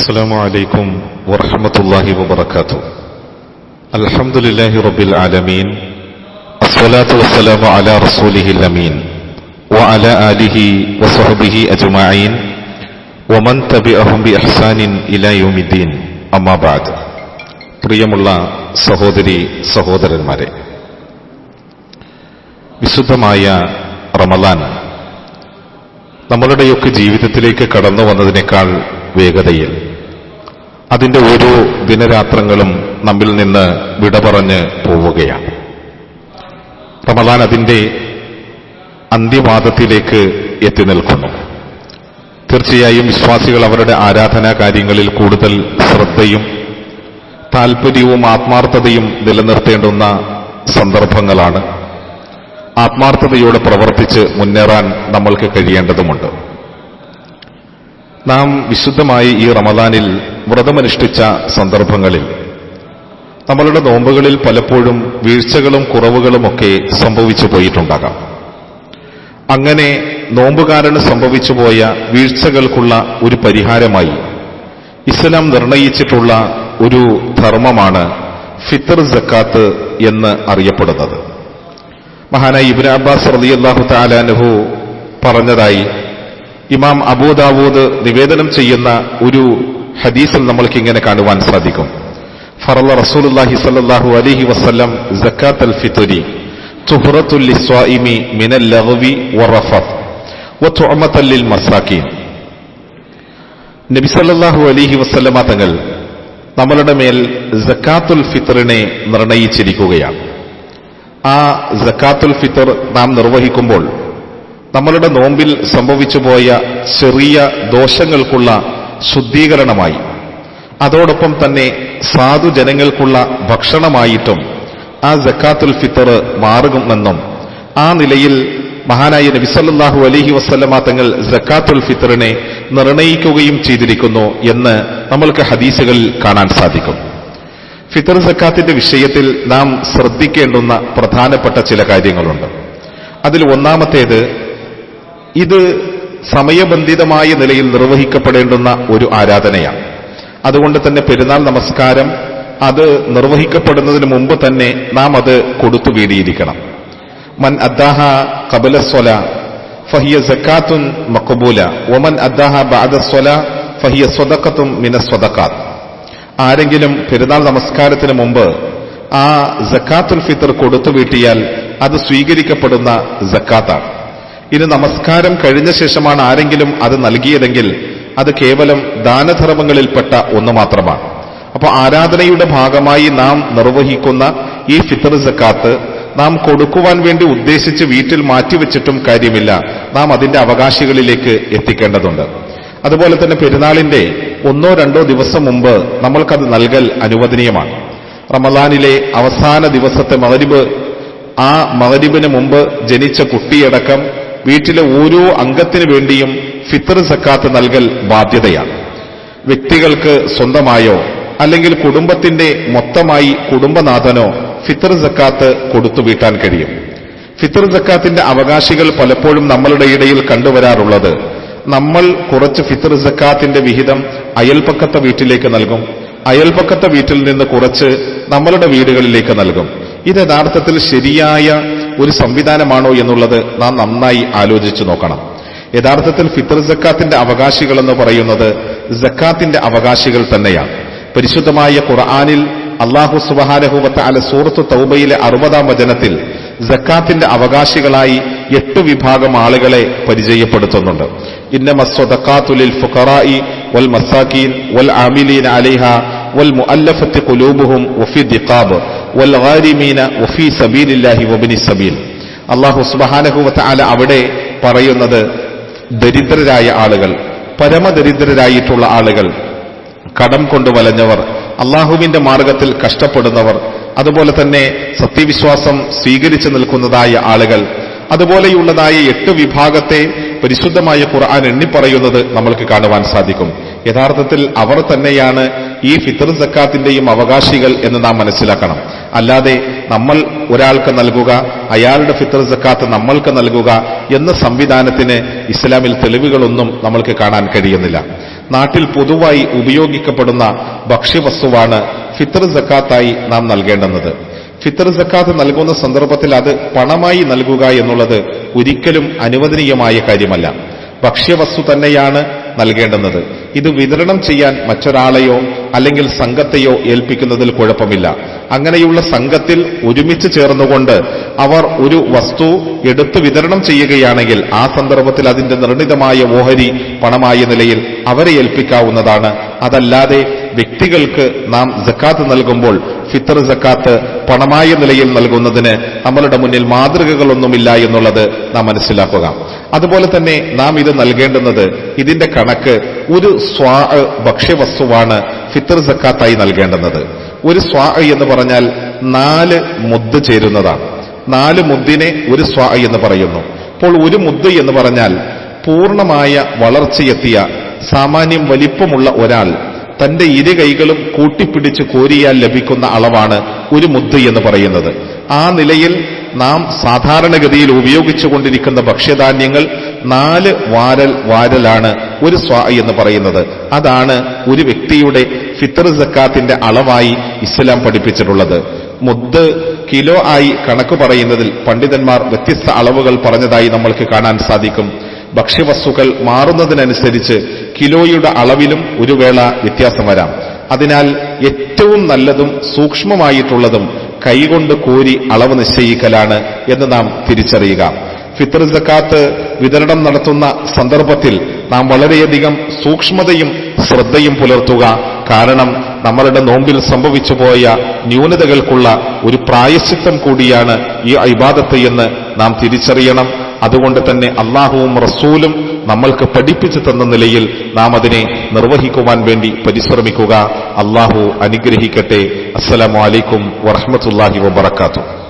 السلام عليكم ورحمة الله وبركاته الحمد لله رب العالمين الصلاة والسلام على رسوله الأمين وعلى آله وصحبه أجمعين ومن تبعهم بإحسان إلى يوم الدين أما بعد പ്രിയമുള്ള സഹോദരി സഹോദരന്മാരെ വിശുദ്ധമായ റമലാൻ നമ്മളുടെയൊക്കെ ജീവിതത്തിലേക്ക് കടന്നു വന്നതിനേക്കാൾ വേഗതയിൽ അതിന്റെ ഓരോ ദിനരാത്രങ്ങളും നമ്മിൽ നിന്ന് വിട പറഞ്ഞ് പോവുകയാണ്. റമദാൻ അതിന്റെ അന്ത്യവാദത്തിലേക്ക് എത്തി നിൽക്കുന്നു. തീർച്ചയായും വിശ്വാസികൾ അവരുടെ ആരാധനാ കാര്യങ്ങളിൽ കൂടുതൽ ശ്രദ്ധയും താൽപ്പര്യവും ആത്മാർത്ഥതയും നിലനിർത്തേണ്ടുന്ന സന്ദർഭങ്ങളാണ്. ആത്മാർത്ഥതയോടെ പ്രവർത്തിച്ച് മുന്നേറാൻ നമ്മൾക്ക് കഴിയേണ്ടതുമുണ്ട്. നാം വിശുദ്ധമായി ഈ റമദാനിൽ വ്രതമനുഷ്ഠിച്ച സന്ദർഭങ്ങളിൽ. നമ്മളുടെ നോമ്പുകളിൽ പലപ്പോഴും വീഴ്ചകളും കുറവുകളുമൊക്കെ സംഭവിച്ചു പോയിട്ടുണ്ടാകാം. അങ്ങനെ നോമ്പുകാരന് സംഭവിച്ചു പോയ വീഴ്ചകൾക്കുള്ള ഒരു പരിഹാരമായി ഇസ്ലാം നിർണയിച്ചിട്ടുള്ള ഒരു ധർമ്മമാണ് ഫിത്തർ ജക്കാത്ത് എന്ന് അറിയപ്പെടുന്നത്. മഹാനായി ഇബിൻ അബ്ബാസ് അള്ളാഹു താലാനുഹു പറഞ്ഞതായി ഇമാം അബൂദാവൂദ് നിവേദനം ചെയ്യുന്ന ഒരു ഹദീസിൽ നമ്മൾക്ക് ഇങ്ങനെ കാണുവാൻ സാധിക്കും. ഫറല്ല റസൂലുള്ളാഹി സ്വല്ലല്ലാഹു അലൈഹി വസല്ലം സക്കാത്തുൽ ഫിത്രി തുഹ്റത്തുൽ ലിസ്വായിമി മിനൽ ലഗ്വി വറഫത്ത് വതുഅമത ലിൽ മസാക്കീൻ. നബി സല്ലല്ലാഹു അലൈഹി വസല്ലമ തങ്ങൾ നമ്മളുടെ മേൽ സക്കാത്തുൽ ഫിത്റിനെ നിർണയിച്ചിരിക്കുകയാണ്. ആ സക്കാത്തുൽ ഫിത്തർ നാം നിർവഹിക്കുമ്പോൾ നമ്മളുടെ നോമ്പിൽ സംഭവിച്ചു പോയ ചെറിയ ദോഷങ്ങൾക്കുള്ള ശുദ്ധീകരണമായി. അതോടൊപ്പം തന്നെ സാധു ജനങ്ങൾക്കുള്ള ഭക്ഷണമായിട്ടും ആ ജക്കാത്തുൽ ഫിത്തർ മാറുമെന്നും ആ നിലയിൽ മഹാനായ നബിസല്ലാഹു അലഹി വസ്ലമ തങ്ങൾ ജക്കാത്തുൽ ഫിത്തറിനെ നിർണയിക്കുകയും ചെയ്തിരിക്കുന്നു എന്ന് നമ്മൾക്ക് ഹദീസുകളിൽ കാണാൻ സാധിക്കും. ഫിത്തർ സക്കാത്തിന്റെ വിഷയത്തിൽ നാം ശ്രദ്ധിക്കേണ്ടുന്ന പ്രധാനപ്പെട്ട ചില കാര്യങ്ങളുണ്ട്. അതിൽ ഒന്നാമത്തേത് ഇത് സമയബന്ധിതമായ നിലയിൽ നിർവഹിക്കപ്പെടേണ്ടുന്ന ഒരു ആരാധനയാണ്. അതുകൊണ്ട് തന്നെ പെരുന്നാൾ നമസ്കാരം അത് നിർവഹിക്കപ്പെടുന്നതിന് മുമ്പ് തന്നെ നാം അത് കൊടുത്തു വീടിയിരിക്കണം മൻ അദ്ദാഹ കബല സ്വല ഫഹിയ സക്കാത്തുൻ മക്കബൂല ഒമൻ അദ്ദാഹ ബാദ സ്വല ഫഹിയ സ്വതക്കത്തും മിന സ്വതക്കാത്ത് ആരെങ്കിലും പെരുന്നാൾ നമസ്കാരത്തിന് മുമ്പ് ആ ജക്കാത്തുൽ ഫിത്തർ കൊടുത്തു വീട്ടിയാൽ അത് സ്വീകരിക്കപ്പെടുന്ന ജക്കാത്താണ് ഇനി നമസ്കാരം കഴിഞ്ഞ ശേഷമാണ് ആരെങ്കിലും അത് നൽകിയതെങ്കിൽ അത് കേവലം ദാനധർമ്മങ്ങളിൽപ്പെട്ട ഒന്ന് മാത്രമാണ്. അപ്പോൾ ആരാധനയുടെ ഭാഗമായി നാം നിർവഹിക്കുന്ന ഈ ഫിത്തർ സക്കാത്ത് നാം കൊടുക്കുവാൻ വേണ്ടി ഉദ്ദേശിച്ച് വീട്ടിൽ മാറ്റിവെച്ചിട്ടും കാര്യമില്ല. നാം അതിന്റെ അവകാശികളിലേക്ക് എത്തിക്കേണ്ടതുണ്ട്. അതുപോലെ തന്നെ പെരുന്നാളിന്റെ ഒന്നോ രണ്ടോ ദിവസം മുമ്പ് നമ്മൾക്കത് നൽകൽ അനുവദനീയമാണ്. റമദാനിലെ അവസാന ദിവസത്തെ മകരിബ് ആ മകരിബിന് മുമ്പ് ജനിച്ച കുട്ടിയടക്കം വീട്ടിലെ ഓരോ അംഗത്തിനു വേണ്ടിയും ഫിത്തർ സക്കാത്ത് നൽകൽ ബാധ്യതയാണ്. വ്യക്തികൾക്ക് സ്വന്തമായോ അല്ലെങ്കിൽ കുടുംബത്തിന്റെ മൊത്തമായി കുടുംബനാഥനോ ഫിത്തർ സക്കാത്ത് കൊടുത്തു വീട്ടാൻ കഴിയും. ഫിത്തർ സക്കാത്തിന്റെ അവകാശികൾ പലപ്പോഴും നമ്മളുടെ ഇടയിൽ കണ്ടുവരാറുള്ളത് നമ്മൾ കുറച്ച് ഫിത്തർ സക്കാത്തിന്റെ വിഹിതം അയൽപ്പക്കത്തെ വീട്ടിലേക്ക് നൽകും അയൽപ്പക്കത്തെ വീട്ടിൽ നിന്ന് കുറച്ച് നമ്മളുടെ വീടുകളിലേക്ക് നൽകും. ഇത് യഥാർത്ഥത്തിൽ ശരിയായ ഒരു സംവിധാനമാണോ എന്നുള്ളത് നാം നന്നായി ആലോചിച്ചു നോക്കണം. യഥാർത്ഥത്തിൽ ഫിത്തർ ജക്കാത്തിന്റെ അവകാശികൾ എന്ന് പറയുന്നത് ജക്കാത്തിന്റെ അവകാശികൾ തന്നെയാണ്. പരിശുദ്ധമായ ഖുർആാനിൽ അള്ളാഹു സുബഹാനഹുവത്ത അല സൂറത്ത് തൗബയിലെ അറുപതാം വചനത്തിൽ ജക്കാത്തിന്റെ അവകാശികളായി എട്ട് വിഭാഗം ആളുകളെ പരിചയപ്പെടുത്തുന്നുണ്ട്. ഇന്നമസ്വദക്കാത്തുലിൽ വൽ വൽ വൽ വഫി അള്ളാഹു സുബാനഹുവത്ത് അല അവിടെ പറയുന്നത് ദരിദ്രരായ ആളുകൾ പരമദരിദ്രരായിട്ടുള്ള ആളുകൾ കടം കൊണ്ടു വലഞ്ഞവർ അള്ളാഹുവിന്റെ മാർഗത്തിൽ കഷ്ടപ്പെടുന്നവർ അതുപോലെ തന്നെ സത്യവിശ്വാസം സ്വീകരിച്ചു നിൽക്കുന്നതായ ആളുകൾ അതുപോലെയുള്ളതായ എട്ട് വിഭാഗത്തെ പരിശുദ്ധമായ ഖുർആൻ എണ്ണിപ്പറയുന്നത് നമ്മൾക്ക് കാണുവാൻ സാധിക്കും. യഥാർത്ഥത്തിൽ അവർ തന്നെയാണ് ഈ ഫിത്തർ സക്കാത്തിന്റെയും അവകാശികൾ എന്ന് നാം മനസ്സിലാക്കണം. അല്ലാതെ നമ്മൾ ഒരാൾക്ക് നൽകുക അയാളുടെ ഫിത്തർ സക്കാത്ത് നമ്മൾക്ക് നൽകുക എന്ന സംവിധാനത്തിന് ഇസ്ലാമിൽ തെളിവുകളൊന്നും നമ്മൾക്ക് കാണാൻ കഴിയുന്നില്ല. നാട്ടിൽ പൊതുവായി ഉപയോഗിക്കപ്പെടുന്ന ഭക്ഷ്യവസ്തുവാണ് ഫിത്തർ സക്കാത്തായി നാം നൽകേണ്ടുന്നത്. ഫിത്തർ സക്കാത്ത് നൽകുന്ന സന്ദർഭത്തിൽ അത് പണമായി നൽകുക എന്നുള്ളത് ഒരിക്കലും അനുവദനീയമായ കാര്യമല്ല. ഭക്ഷ്യവസ്തു തന്നെയാണ് നൽകേണ്ടുന്നത്. ഇത് വിതരണം ചെയ്യാൻ മറ്റൊരാളെയോ അല്ലെങ്കിൽ സംഘത്തെയോ ഏൽപ്പിക്കുന്നതിൽ കുഴപ്പമില്ല. അങ്ങനെയുള്ള സംഘത്തിൽ ഒരുമിച്ച് ചേർന്നുകൊണ്ട് അവർ ഒരു വസ്തു എടുത്തു വിതരണം ചെയ്യുകയാണെങ്കിൽ ആ സന്ദർഭത്തിൽ അതിന്റെ നിർണിതമായ ഓഹരി പണമായ നിലയിൽ അവരെ ഏൽപ്പിക്കാവുന്നതാണ്. അതല്ലാതെ വ്യക്തികൾക്ക് നാം ജക്കാത്ത് നൽകുമ്പോൾ ഫിത്തർ ജക്കാത്ത് പണമായ നിലയിൽ നൽകുന്നതിന് നമ്മളുടെ മുന്നിൽ മാതൃകകളൊന്നുമില്ല എന്നുള്ളത് നാം മനസ്സിലാക്കുക. അതുപോലെ തന്നെ നാം ഇത് നൽകേണ്ടുന്നത് ഇതിന്റെ കണക്ക് ഒരു സ്വാ ഭക്ഷ്യവസ്തുവാണ് ഫിത്തർ സക്കാത്തായി നൽകേണ്ടുന്നത്. ഒരു സ്വാ എന്ന് പറഞ്ഞാൽ നാല് മുദ്ദ് ചേരുന്നതാണ്. നാല് മുദ്ദിനെ ഒരു സ്വാ എന്ന് പറയുന്നു. അപ്പോൾ ഒരു മുദ്ദ് എന്ന് പറഞ്ഞാൽ പൂർണമായ വളർച്ചയെത്തിയ സാമാന്യം വലിപ്പമുള്ള ഒരാൾ തന്റെ ഇരു കൈകളും കൂട്ടിപ്പിടിച്ച് കോരിയാൽ ലഭിക്കുന്ന അളവാണ് ഒരു മുദ്ദ് എന്ന് പറയുന്നത്. ആ നിലയിൽ നാം സാധാരണഗതിയിൽ ഉപയോഗിച്ചുകൊണ്ടിരിക്കുന്ന ഭക്ഷ്യധാന്യങ്ങൾ നാല് വാരൽ വാരലാണ് ഒരു സ്വാ എന്ന് പറയുന്നത്. അതാണ് ഒരു വ്യക്തിയുടെ ഫിത്തർ സക്കാത്തിന്റെ അളവായി ഇസ്ലാം പഠിപ്പിച്ചിട്ടുള്ളത്. മുദ്ദ് കിലോ ആയി കണക്ക് പറയുന്നതിൽ പണ്ഡിതന്മാർ വ്യത്യസ്ത അളവുകൾ പറഞ്ഞതായി നമ്മൾക്ക് കാണാൻ സാധിക്കും. ഭക്ഷ്യവസ്തുക്കൾ മാറുന്നതിനനുസരിച്ച് കിലോയുടെ അളവിലും ഒരു വേള വ്യത്യാസം വരാം. അതിനാൽ ഏറ്റവും നല്ലതും സൂക്ഷ്മമായിട്ടുള്ളതും കൈകൊണ്ട് കോരി അളവ് നിശ്ചയിക്കലാണ് എന്ന് നാം തിരിച്ചറിയുക. ഫിത്തർ ജക്കാത്ത് വിതരണം നടത്തുന്ന സന്ദർഭത്തിൽ നാം വളരെയധികം സൂക്ഷ്മതയും ശ്രദ്ധയും പുലർത്തുക. കാരണം നമ്മളുടെ നോമ്പിൽ സംഭവിച്ചു പോയ ന്യൂനതകൾക്കുള്ള ഒരു പ്രായശ്ചിത്തം കൂടിയാണ് ഈ ഇബാദത്ത് എന്ന് നാം തിരിച്ചറിയണം. അതുകൊണ്ട് തന്നെ അള്ളാഹുവും റസൂലും നമ്മൾക്ക് പഠിപ്പിച്ചു തന്ന നിലയിൽ നാം അതിനെ നിർവഹിക്കുവാൻ വേണ്ടി പരിശ്രമിക്കുക. അള്ളാഹു അനുഗ്രഹിക്കട്ടെ. അസ്സലാമു അലൈക്കും വറഹമത്തല്ലാഹി വബർക്കാത്തു